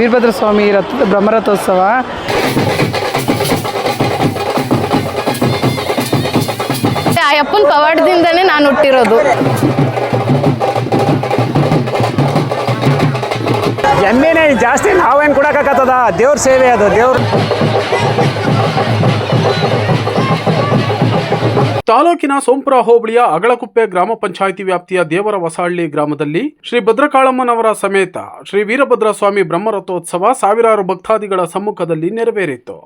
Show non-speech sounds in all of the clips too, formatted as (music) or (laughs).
ವೀರಭದ್ರ ಸ್ವಾಮಿ ರಥ ಬ್ರಹ್ಮರಥೋತ್ಸವ. ಆ ಅಪ್ಪನ ಪವಾಡದಿಂದನೇ ನಾನು ಹುಟ್ಟಿರೋದು. ಎಮ್ಮೆನೇ ಜಾಸ್ತಿ ನಾವೇನು ಕೊಡೋಕ್ಕಾಗತ್ತದ? ದೇವ್ರ ಸೇವೆ ಅದು ದೇವ್ರ ತಾಲೂಕಿನ ಸೋಂಪುರ ಹೋಬಳಿಯ ಅಗಳಕುಪ್ಪೆ ಗ್ರಾಮ ಪಂಚಾಯಿತಿ ವ್ಯಾಪ್ತಿಯ ದೇವರ ಹೊಸಹಳ್ಳಿ ಗ್ರಾಮದಲ್ಲಿ ಶ್ರೀ ಭದ್ರಕಾಳಮ್ಮನವರ ಸಮೇತ ಶ್ರೀ ವೀರಭದ್ರ ಸ್ವಾಮಿ ಬ್ರಹ್ಮರಥೋತ್ಸವ ಸಾವಿರಾರು ಭಕ್ತಾದಿಗಳ ಸಮ್ಮುಖದಲ್ಲಿ ನೆರವೇರಿತು.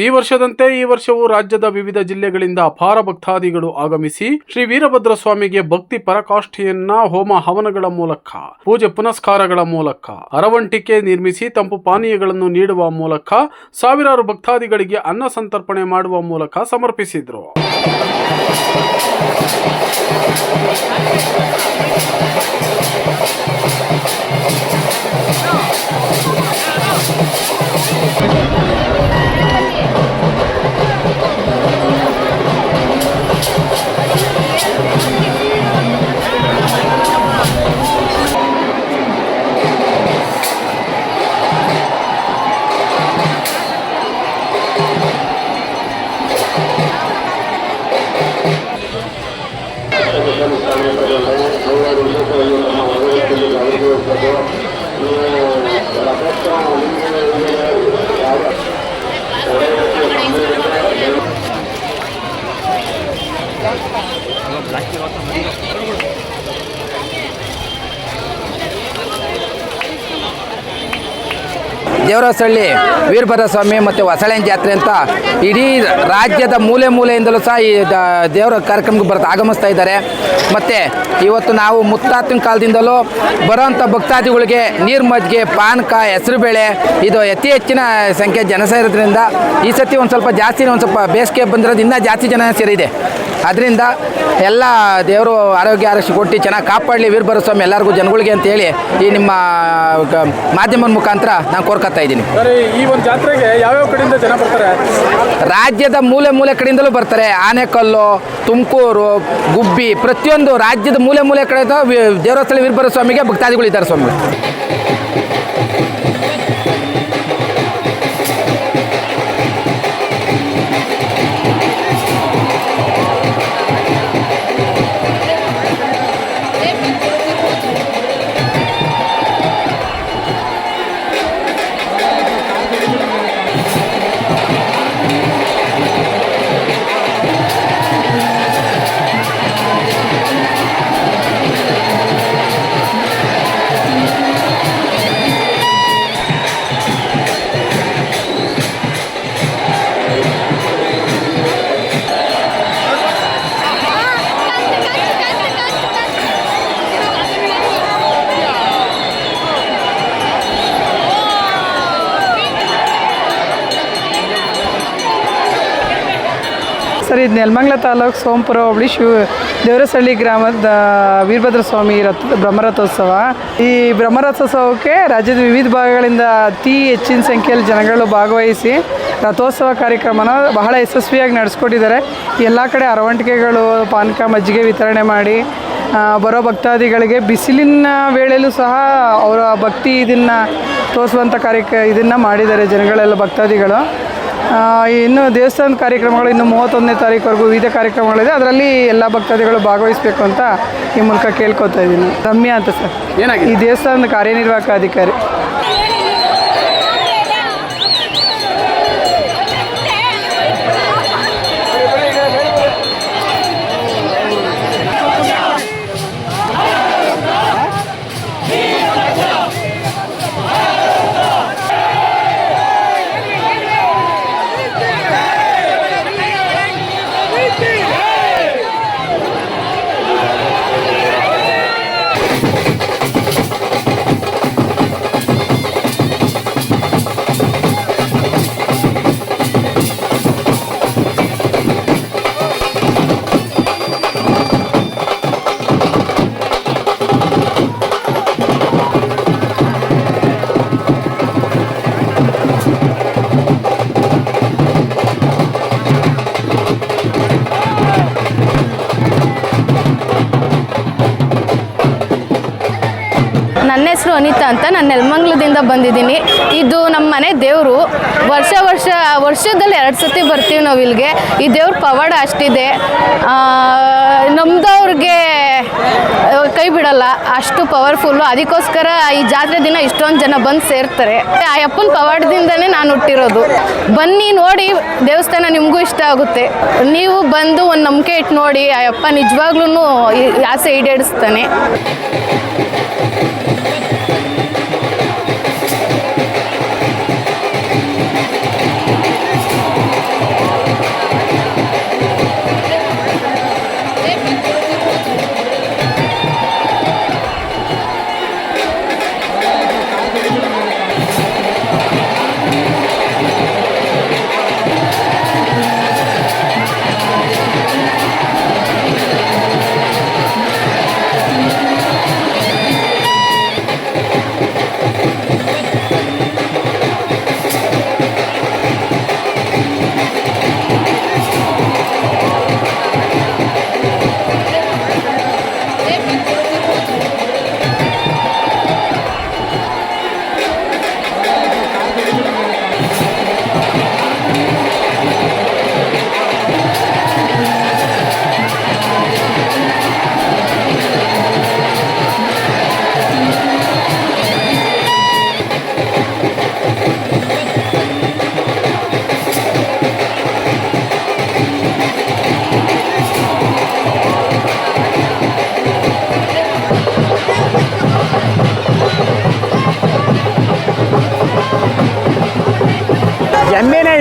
ಪ್ರತಿ ವರ್ಷದಂತೆ ಈ ವರ್ಷವೂ ರಾಜ್ಯದ ವಿವಿಧ ಜಿಲ್ಲೆಗಳಿಂದ ಅಪಾರ ಭಕ್ತಾದಿಗಳು ಆಗಮಿಸಿ ಶ್ರೀ ವೀರಭದ್ರ ಸ್ವಾಮಿಗೆ ಭಕ್ತಿ ಪರಕಾಷ್ಠೆಯನ್ನ ಹೋಮ ಹವನಗಳ ಮೂಲಕ, ಪೂಜೆ ಪುನಸ್ಕಾರಗಳ ಮೂಲಕ, ಅರವಂಟಿಕೆ ನಿರ್ಮಿಸಿ ತಂಪು ಪಾನೀಯಗಳನ್ನು ನೀಡುವ ಮೂಲಕ ಸಾವಿರಾರು ಭಕ್ತಾದಿಗಳಿಗೆ ಅನ್ನ ಸಂತರ್ಪಣೆ ಮಾಡುವ ಮೂಲಕ ಸಮರ್ಪಿಸಿದ್ರು. Gracias. ದೇವರಸಳ್ಳಿ ವೀರಭದ್ರ ಸ್ವಾಮಿ ಮತ್ತು ಹೊಸಳೆನ್ ಜಾತ್ರೆ ಅಂತ ಇಡೀ ರಾಜ್ಯದ ಮೂಲೆ ಮೂಲೆಯಿಂದಲೂ ಸಹ ಈ ದೇವರ ಕಾರ್ಯಕ್ರಮಕ್ಕೆ ಬರ್ತಾ ಆಗಮಿಸ್ತಾ ಇದ್ದಾರೆ. ಮತ್ತು ಇವತ್ತು ನಾವು ಮುತ್ತಾತಿನ ಕಾಲದಿಂದಲೂ ಬರೋವಂಥ ಭಕ್ತಾದಿಗಳಿಗೆ ನೀರು ಮಜ್ಜಿಗೆ ಪಾನಕ ಹೆಸರುಬೇಳೆ ಇದು ಅತಿ ಹೆಚ್ಚಿನ ಸಂಖ್ಯೆ ಜನ ಸೇರೋದ್ರಿಂದ ಈ ಸತಿ ಒಂದು ಸ್ವಲ್ಪ ಜಾಸ್ತಿ ಒಂದು ಸ್ವಲ್ಪ ಬೇಸಿಗೆ ಬಂದಿರೋದು ಇನ್ನೂ ಜಾಸ್ತಿ ಜನ ಸೇರಿದೆ. ಅದರಿಂದ ಎಲ್ಲ ದೇವರು ಆರೋಗ್ಯ ಆರಕ್ಷೆ ಕೊಟ್ಟು ಚೆನ್ನಾಗಿ ಕಾಪಾಡಲಿ ವೀರಭದ್ರ ಸ್ವಾಮಿ ಎಲ್ಲರಿಗೂ ಜನಗಳಿಗೆ ಅಂತೇಳಿ ಈ ನಿಮ್ಮ ಮಾಧ್ಯಮದ ಮುಖಾಂತರ ನಾನು ಕೋರ್ಕೊತಾ ಇದ್ದೀನಿ. ಈ ಒಂದು ಜಾತ್ರೆಗೆ ಯಾವ್ಯಾವ ಕಡೆಯಿಂದ ಜನ ಬರ್ತಾರೆ? ರಾಜ್ಯದ ಮೂಲೆ ಮೂಲೆ ಕಡೆಯಿಂದಲೂ ಬರ್ತಾರೆ. ಆನೆಕಲ್ಲು ತುಮಕೂರು ಗುಬ್ಬಿ ಪ್ರತಿಯೊಂದು ರಾಜ್ಯದ ಮೂಲೆ ಮೂಲೆ ಕಡೆ ದೇವಸ್ಥಳ ವೀರಭದ್ರ ಸ್ವಾಮಿಗೆ ಭಕ್ತಾದಿಗಳು ಇದ್ದಾರೆ ಸ್ವಾಮಿ. ಸರ್, ಇದು ನೆಲಮಂಗ್ಲ ತಾಲೂಕು ಸೋಂಪುರ ಹೋಬಳಿ ಶಿವ ದೇವರಸಳ್ಳಿ ಗ್ರಾಮದ ವೀರಭದ್ರ ಸ್ವಾಮಿ ರಥ, ಬ್ರಹ್ಮರಥೋತ್ಸವ. ಈ ಬ್ರಹ್ಮರಥೋತ್ಸವಕ್ಕೆ ರಾಜ್ಯದ ವಿವಿಧ ಭಾಗಗಳಿಂದ ಅತಿ ಹೆಚ್ಚಿನ ಸಂಖ್ಯೆಯಲ್ಲಿ ಜನಗಳು ಭಾಗವಹಿಸಿ ರಥೋತ್ಸವ ಕಾರ್ಯಕ್ರಮನ ಬಹಳ ಯಶಸ್ವಿಯಾಗಿ ನಡೆಸ್ಕೊಟ್ಟಿದ್ದಾರೆ. ಎಲ್ಲ ಕಡೆ ಅರವಂಟಿಕೆಗಳು, ಪಾನಕ ಮಜ್ಜಿಗೆ ವಿತರಣೆ ಮಾಡಿ ಬರೋ ಭಕ್ತಾದಿಗಳಿಗೆ ಬಿಸಿಲಿನ ವೇಳೆಯಲ್ಲೂ ಸಹ ಅವರ ಭಕ್ತಿ ಇದನ್ನು ತೋರಿಸುವಂಥ ಕಾರ್ಯಕ್ರ ಇದನ್ನು ಮಾಡಿದ್ದಾರೆ ಜನಗಳೆಲ್ಲ ಭಕ್ತಾದಿಗಳು. ಇನ್ನು ದೇವಸ್ಥಾನದ ಕಾರ್ಯಕ್ರಮಗಳು ಇನ್ನು ಮೂವತ್ತೊಂದನೇ ತಾರೀಕುವರೆಗೂ ವಿವಿಧ ಕಾರ್ಯಕ್ರಮಗಳಿದೆ. ಅದರಲ್ಲಿ ಎಲ್ಲ ಭಕ್ತಾದಿಗಳು ಭಾಗವಹಿಸಬೇಕು ಅಂತ ಈ ಮೂಲಕ ಕೇಳ್ಕೊತಾ ಇದ್ದೀನಿ. ರಮ್ಯಾ ಅಂತ ಸರ್? ಈ ದೇವಸ್ಥಾನದ ಕಾರ್ಯನಿರ್ವಾಹಕ ಅಧಿಕಾರಿ. ನನ್ನ ಹೆಸರು ಅನಿತಾ ಅಂತ ನಾನು ನೆಲಮಂಗ್ಲದಿಂದ ಬಂದಿದ್ದೀನಿ. ಇದು ನಮ್ಮ ಮನೆ ದೇವರು. ವರ್ಷ ವರ್ಷ, ವರ್ಷದಲ್ಲಿ ಎರಡು ಸತಿ ಬರ್ತೀವಿ ನಾವು ಇಲ್ಲಿಗೆ. ಈ ದೇವ್ರ ಪವಾಡ ಅಷ್ಟಿದೆ. ನಮ್ಮದವ್ರಿಗೆ ಕೈ ಬಿಡಲ್ಲ. ಅಷ್ಟು ಪವರ್ಫುಲ್ಲು ಅದಕ್ಕೋಸ್ಕರ ಈ ಜಾತ್ರೆ ದಿನ ಇಷ್ಟೊಂದು ಜನ ಬಂದು ಸೇರ್ತಾರೆ. ಆ ಅಪ್ಪನ ಪವಾಡದಿಂದನೇ ನಾನು ಹುಟ್ಟಿರೋದು. ಬನ್ನಿ ನೋಡಿ, ದೇವಸ್ಥಾನ ನಿಮಗೂ ಇಷ್ಟ ಆಗುತ್ತೆ. ನೀವು ಬಂದು ಒಂದು ನಂಬಿಕೆ ಇಟ್ಟು ನೋಡಿ, ಆ ಅಪ್ಪ ನಿಜವಾಗ್ಲೂ ಆಸೆ ಈಡೇರಿಸ್ತಾನೆ. with (laughs)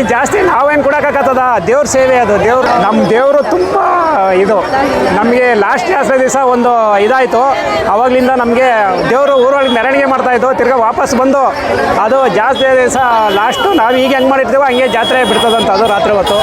ಜಾಸ್ತಿ ನಾವೇನು ಕೊಡೋಕ್ಕಾಗತ್ತದ? ದೇವ್ರ ಸೇವೆ ಅದು, ದೇವ್ರು ನಮ್ಮ ದೇವರು ತುಂಬ ಇದು. ನಮಗೆ ಲಾಸ್ಟ್ ಜಾಸ್ತಿ ದಿವಸ ಒಂದು ಇದಾಯಿತು. ಅವಾಗಲಿಂದ ನಮಗೆ ದೇವರು ಊರೊಳಗೆ ಮೆರವಣಿಗೆ ಮಾಡ್ತಾಯಿದ್ದು ತಿರ್ಗಾ ವಾಪಸ್ ಬಂದು ಅದು ಜಾಸ್ತಿ ದಿವಸ ಲಾಸ್ಟು ನಾವು ಈಗ ಹೆಂಗೆ ಮಾಡಿರ್ತೀವೋ ಹಂಗೆ ಜಾತ್ರೆ ಬಿಡ್ತದಂತ ಅದು ರಾತ್ರಿ ಹೊತ್ತು.